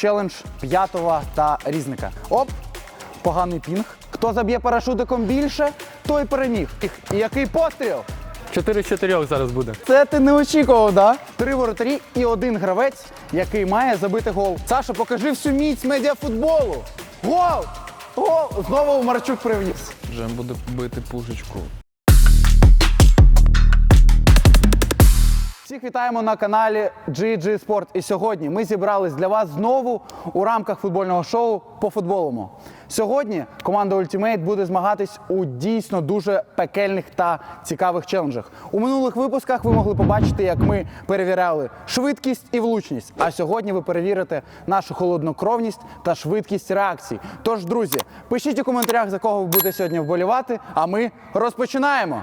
Челендж п'ятого та різника. Оп, поганий пінг. Хто заб'є парашутиком більше, той переміг. І який постріл? 4 з 4 зараз буде. Це ти не очікував, да? Три воротарі і один гравець, який має забити гол. Саша, покажи всю міць медіафутболу. Гол! Гол! Знову Марчук привніс. Вже буде бити пушечку. Всіх вітаємо на каналі GG Sport. І сьогодні ми зібрались для вас знову у рамках футбольного шоу по футболому. Сьогодні команда Ultimate буде змагатись у дійсно дуже пекельних та цікавих челенджах. У минулих випусках ви могли побачити, як ми перевіряли швидкість і влучність. А сьогодні ви перевірите нашу холоднокровність та швидкість реакцій. Тож, друзі, пишіть у коментарях, за кого ви будете сьогодні вболівати. А ми розпочинаємо.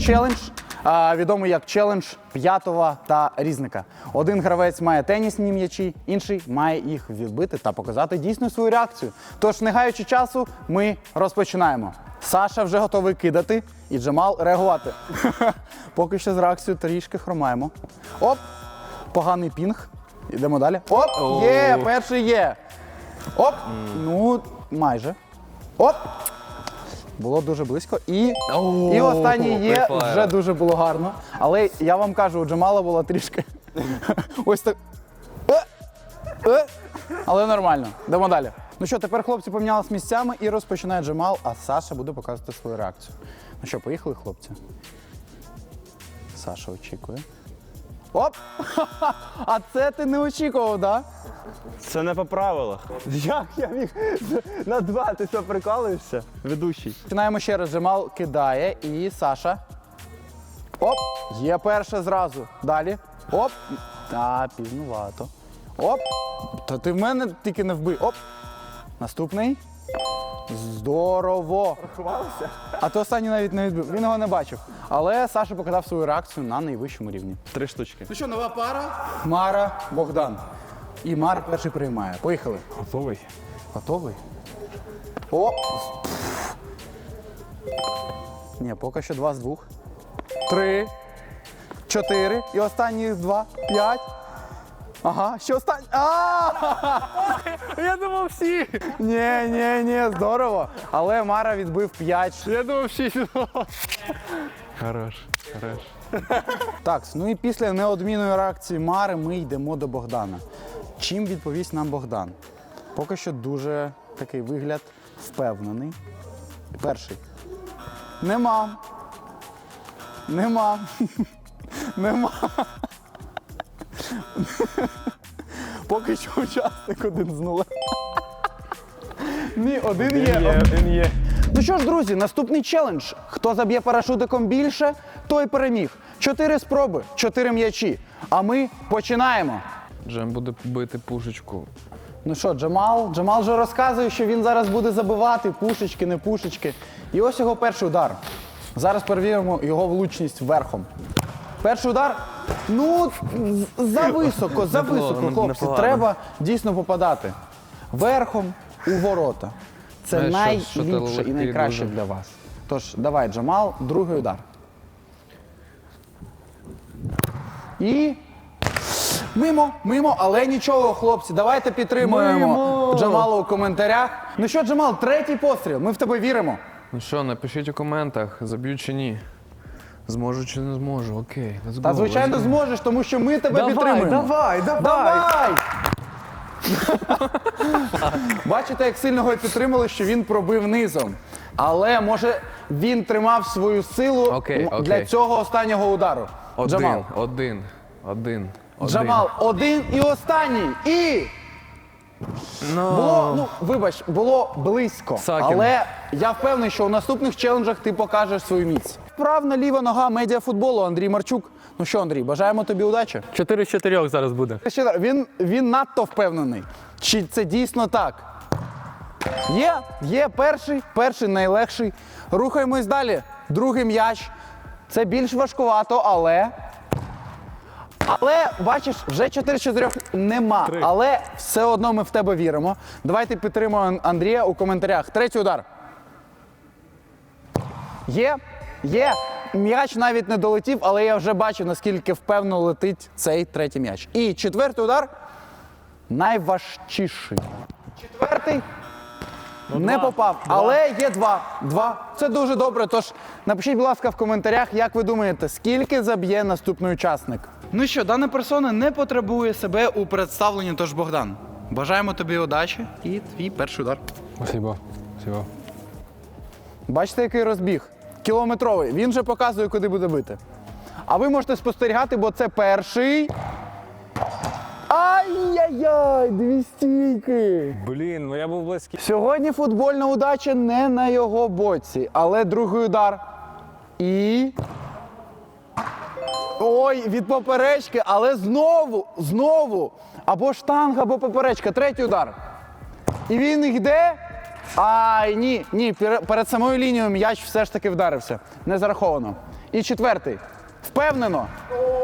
Челендж відомий як челендж п'ятого та різника. Один гравець має тенісні м'ячі, інший має їх відбити та показати дійсно свою реакцію. Тож, не гаючи часу, ми розпочинаємо. Саша вже готовий кидати і Джамал реагувати. Поки що з реакцією трішки хромаємо. Оп! Поганий пінг. Йдемо далі. Оп! Є! Перший є. Оп! Ну, майже. Оп! Було дуже близько. І, і останній є, вже дуже було гарно. Але я вам кажу, у Джамала була трішки. Ось так. Е! Е! Але нормально. Йдемо далі. Ну що, тепер хлопці помінялись місцями і розпочинає Джамал, а Саша буде показувати свою реакцію. Ну що, поїхали, хлопці? Саша очікує. Оп! А це ти не очікував, так? Це не по правилах. Як я міг на два? Ти що прикалуєшся? Ведущий. Починаємо ще раз. Джамал кидає і Саша. Оп! Є перше зразу. Далі. Оп! Та, пізнувато. Оп! Та ти в мене тільки не вбив. Оп! Наступний. Здорово! Рахувалося? А то останній навіть не відбив. Він його не бачив. Але Саша показав свою реакцію на найвищому рівні. Три штучки. Ну що, нова пара? Мара Богдан. І Мар перший приймає. Поїхали. Готовий. Готовий? О! Ні, поки що два з двох. Три. Чотири. І останні два. П'ять. Ага, ще останні. А! Я думав всі! Ні, ні, ні, здорово. Але Мара відбив п'ять. Я думав всі. Хорош, хорош. Так, ну і після неодмінної реакції Мари ми йдемо до Богдана. Чим відповість нам Богдан? Поки що дуже такий вигляд впевнений. Перший. Нема. Нема. Нема. Поки що учасник один з нулем. Ні, один є. Він є. Ну що ж, друзі, наступний челендж. Хто заб'є парашутиком більше, той переміг. Чотири спроби, чотири м'ячі. А ми починаємо. Джем буде бити пушечку. Ну що, Джамал? Джамал вже розказує, що він зараз буде забивати пушечки, не пушечки. І ось його перший удар. Зараз перевіримо його влучність верхом. Перший удар. Ну, за високо, за високо, хлопці. Треба дійсно попадати. Верхом у ворота. Це Знаєш, що- що ти найліпше і найкраще дуже. для вас. Тож, давай, Джамал, другий удар. І. Мимо, мимо, але нічого, хлопці. Давайте підтримуємо Мимо! Джамала у коментарях. Ну що, Джамал, третій постріл. Ми в тебе віримо. Ну що, напишіть у коментах, заб'ю чи ні. Зможу чи не зможу, окей. let's Та go, звичайно let's go. зможеш, тому що ми тебе Давай, підтримуємо. давай, давай. Давай! Бачите, як сильно його підтримали, що він пробив низом. Але може він тримав свою силу Окей, м- окей. для цього останнього удару. Один, Джамал. один, один, один. Джамал, один і останній. І Ну, було, ну вибач, було близько. Сакін. Але я впевнений, що у наступних челенджах ти покажеш свою міць. Вправна ліва нога медіафутболу Андрій Марчук. Ну що, Андрій, бажаємо тобі удачі. 4 з 4 зараз буде. Він, він надто впевнений. Чи це дійсно так? Є, є перший, перший найлегший. Рухаємось далі. Другий м'яч. Це більш важкувато, але. Але бачиш, вже 4 з 4 нема. Але все одно ми в тебе віримо. Давайте підтримуємо Андрія у коментарях. Третій удар. Є, є. М'яч навіть не долетів, але я вже бачу, наскільки впевнено летить цей третій м'яч. І четвертий удар. найважчіший. Четвертий не два. попав, але є два. Два. Це дуже добре. Тож напишіть, будь ласка, в коментарях, як ви думаєте, скільки заб'є наступний учасник. Ну що, дана персона не потребує себе у представленні, тож Богдан. Бажаємо тобі удачі і твій перший удар. Спасибо. Спасибо. Бачите, який розбіг? Кілометровий. Він вже показує, куди буде бити. А ви можете спостерігати, бо це перший. Ай-яй-яй, дві стійки. Блін, ну я був близький. Сьогодні футбольна удача не на його боці, але другий удар. І. Ой, від поперечки, але знову, знову. Або штанга, або поперечка. Третій удар. І він йде. Ай, ні, ні, перед самою лінією м'яч все ж таки вдарився. Не зараховано. І четвертий. Впевнено.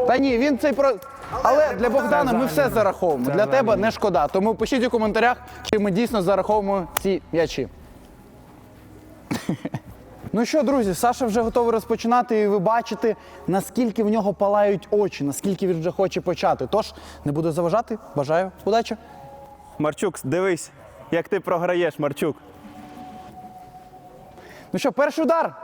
Та ні, він цей про. Але для Богдана ми все зараховуємо. Для тебе не шкода. Тому пишіть у коментарях, чи ми дійсно зараховуємо ці м'ячі. Ну що, друзі, Саша вже готовий розпочинати, і ви бачите, наскільки в нього палають очі, наскільки він вже хоче почати. Тож не буду заважати. Бажаю удачі. Марчук, дивись, як ти програєш, Марчук. Ну що, перший удар.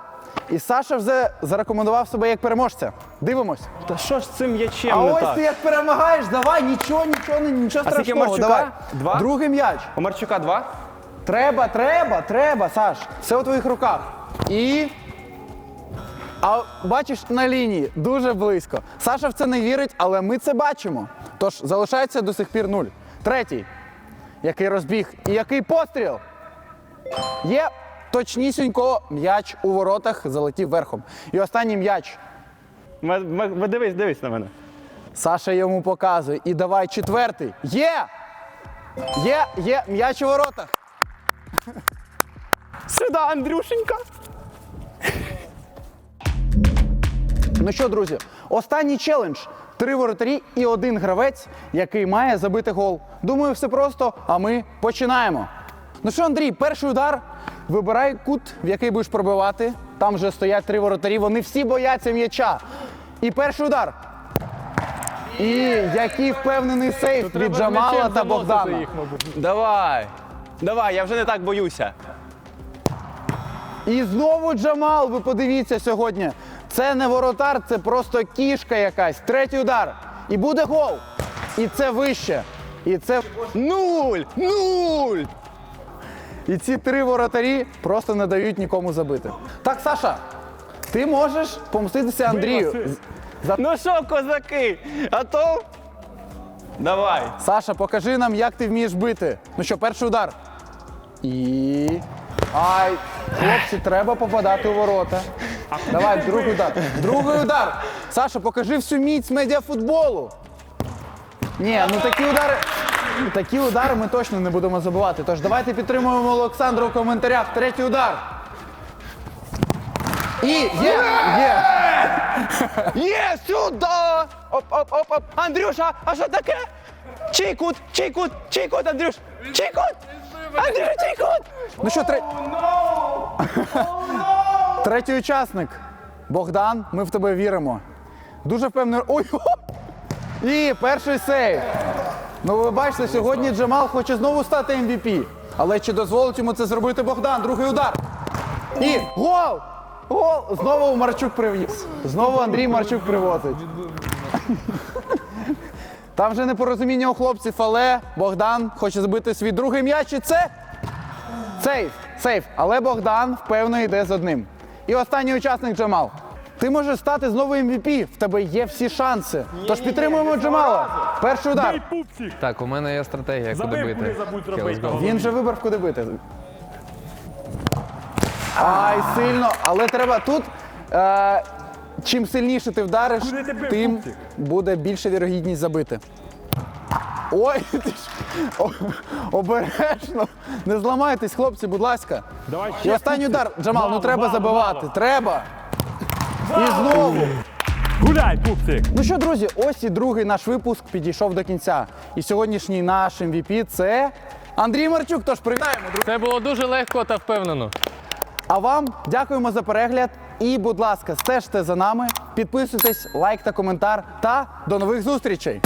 І Саша вже зарекомендував себе як переможця. Дивимось. Та що ж з цим м'ячем А не ось так? ти як перемагаєш, давай, нічого, нічого, нічого А страшного. Марчука? Давай. Два? Другий м'яч. У Марчука два? Треба, треба, треба, Саш. Все у твоїх руках. І. А бачиш на лінії дуже близько. Саша в це не вірить, але ми це бачимо. Тож залишається до сих пір нуль. Третій. Який розбіг і який постріл. Є точнісінько м'яч у воротах залетів верхом. І останній м'яч. М- м- Дивись, дивись на мене. Саша йому показує. І давай четвертий. Є! Є, є м'яч у воротах. Сюди, Андрюшенька. Ну що, друзі, останній челендж. Три воротарі і один гравець, який має забити гол. Думаю, все просто, а ми починаємо. Ну що, Андрій, перший удар. Вибирай кут, в який будеш пробивати. Там вже стоять три воротарі, вони всі бояться м'яча. І перший удар. І який впевнений сейф від Джамала та Богдана. Давай. Давай, я вже не так боюся. І знову Джамал, ви подивіться сьогодні. Це не воротар, це просто кішка якась. Третій удар. І буде гол. І це вище. І це Нуль! Нуль! І ці три воротарі просто не дають нікому забити. Так, Саша, ти можеш помститися Андрію. За... Ну що, козаки? А то. Давай. Саша, покажи нам, як ти вмієш бити. Ну що, перший удар. І. Ай, хлопці, треба попадати у ворота. Давай, другий удар. Другий удар. Саша, покажи всю міць медіафутболу. Ні, ну такі удари. Такі удари ми точно не будемо забувати. Тож давайте підтримуємо Олександру у коментарях. Третій удар. І є! Є! Є, сюди! Оп, оп, оп, оп. Андрюша, а що таке? Чий кут? Чий кут? Чий кут, Андрюш? Чий кут? Андрюш, чий кут? Ну що, тре... третій учасник. Богдан, ми в тебе віримо. Дуже впевнений. Ой! І перший сейв. Ну ви бачите, сьогодні Джамал хоче знову стати MVP. Але чи дозволить йому це зробити Богдан? Другий удар. І гол! Гол! Знову Марчук привіз. Знову Андрій Марчук привозить. Там вже непорозуміння у хлопців, але Богдан хоче забити свій другий м'яч. І це Сейф, сейф. Але Богдан впевнено йде з одним. І останній учасник Джамал. Ти можеш стати знову MVP, в тебе є всі шанси. Тож підтримуємо Джамала. Перший удар. Так, у мене є стратегія, куди бити. Він вже вибрав, куди бити. Ай, сильно. Але треба тут. Е, чим сильніше ти вдариш, тим буде більша вірогідність забити. Ой, ти ж о- обережно. Не зламайтесь, хлопці, будь ласка. Давай І останній удар, Джамал, ну треба мало, забивати. мало. Треба. І знову. Гуляй, пупсик! Ну що, друзі, ось і другий наш випуск підійшов до кінця. І сьогоднішній наш MVP – це Андрій Марчук. Тож привітаємо, друзі. Це було дуже легко та впевнено. А вам дякуємо за перегляд. І, будь ласка, стежте за нами, підписуйтесь, лайк та коментар. Та до нових зустрічей!